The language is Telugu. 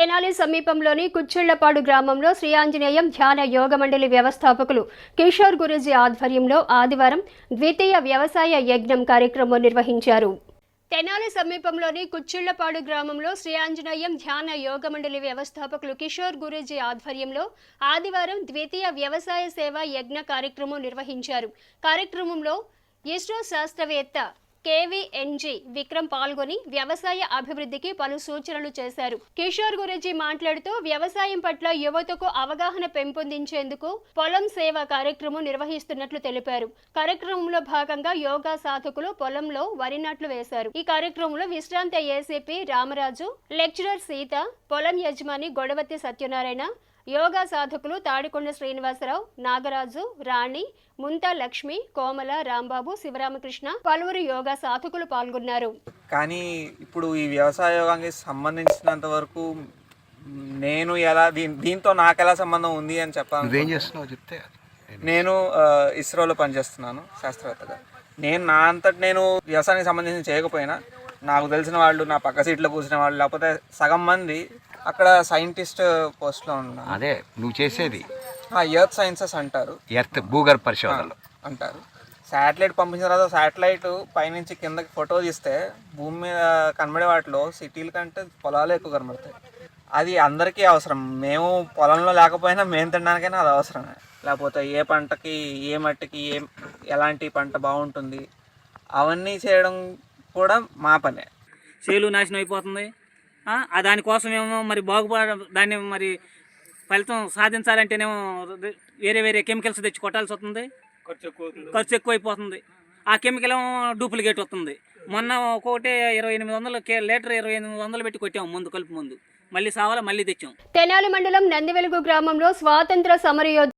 తెనాలి సమీపంలోని కుచ్చిళ్ళపాడు గ్రామంలో శ్రీ ఆంజనేయం ధ్యాన యోగ మండలి వ్యవస్థాపకులు కిషోర్ గురూజీ ఆధ్వర్యంలో ఆదివారం ద్వితీయ వ్యవసాయ యజ్ఞం కార్యక్రమం నిర్వహించారు. తెనాలి సమీపంలోని కుచ్చిళ్ళపాడు గ్రామంలో శ్రీ ఆంజనేయం ధ్యాన యోగ మండలి వ్యవస్థాపకులు కిషోర్ గురూజీ ఆధ్వర్యంలో ఆదివారం ద్వితీయ వ్యవసాయ సేవ యజ్ఞ కార్యక్రమం నిర్వహించారు. కార్యక్రమంలో ఇస్రో శాస్త్రవేత్త కేవీఎన్జీ విక్రమ్ పాల్గొని వ్యవసాయ అభివృద్ధికి పలు సూచనలు చేశారు. కిషోర్ గురూజీ మాట్లాడుతూ వ్యవసాయం పట్ల యువతకు అవగాహన పెంపొందించేందుకు పొలం సేవ కార్యక్రమం నిర్వహిస్తున్నట్లు తెలిపారు. కార్యక్రమంలో భాగంగా యోగా సాధకులు పొలంలో వరి నాట్లు వేశారు. ఈ కార్యక్రమంలో విశ్రాంత ఏసీపీ రామరాజు లెక్చరర్ సీత పొలం యజమాని గొడవతి సత్యనారాయణ యోగా సాధకులు తాడికొండ శ్రీనివాసరావు నాగరాజు రాణి ముంతా లక్ష్మి కోమల రాంబాబు శివరామకృష్ణ పలువురు యోగా సాధకులు పాల్గొన్నారు. కానీ ఇప్పుడు ఈ వ్యవసాయ యోగానికి సంబంధించినంత వరకు నేను ఎలా దీని దీంతో నాకు ఎలా సంబంధం ఉంది అని చెప్పాను చేస్తున్నావు చెప్తే నేను ఇస్రోలో పనిచేస్తున్నాను శాస్త్రవేత్తగా. నేను నా అంతటి నేను వ్యవసాయానికి సంబంధించి చేయకపోయినా నాకు తెలిసిన వాళ్ళు నా పక్క సీట్లో కూర్చునే వాళ్ళు లేకపోతే సగం మంది అక్కడ సైంటిస్ట్ పోస్ట్లో ఉన్నారు అదే నువ్వు చేసేది. ఎర్త్ సైన్సెస్ అంటారు. ఎర్త్ భూగర్భ పరిశోధనలు. అంటారు. శాటిలైట్ పంపించిన తర్వాత శాటిలైట్ పైనుంచి కిందకి ఫోటో తీస్తే భూమి మీద కనబడే వాటిలో సిటీల కంటే పొలాలు ఎక్కువ కనబడతాయి. అది అందరికీ అవసరం. మేము పొలంలో లేకపోయినా మేము తినడానికైనా అది అవసరమే లేకపోతే ఏ పంటకి ఏ మట్టికి ఏ ఎలాంటి పంట బాగుంటుంది అవన్నీ చేయడం కూడా మా పనే. చేలు నాశనం అయిపోతుంది. ఆ, ఆ దానికోసం ఏమో మరి బాగుపడ దాన్ని మరి ఫలితం సాధించాలంటేనేమో వేరే వేరే కెమికల్స్ తెచ్చి కొట్టాల్సి వస్తుంది. ఖర్చు ఎక్కువ అయిపోతుంది. ఆ కెమికల్ డూప్లికేట్ వస్తుంది. మొన్న ఒక్కొక్కటి ఇరవై ఎనిమిది వందలు కే- లీటర్ ఇరవై ఎనిమిది వందలు పెట్టి కొట్టాము ముందు కలుపు ముందు. మళ్ళీ సావాలా మళ్ళీ తెచ్చాం. తెనాలి మండలం నందివెలుగు గ్రామంలో స్వాతంత్ర సమరయోధ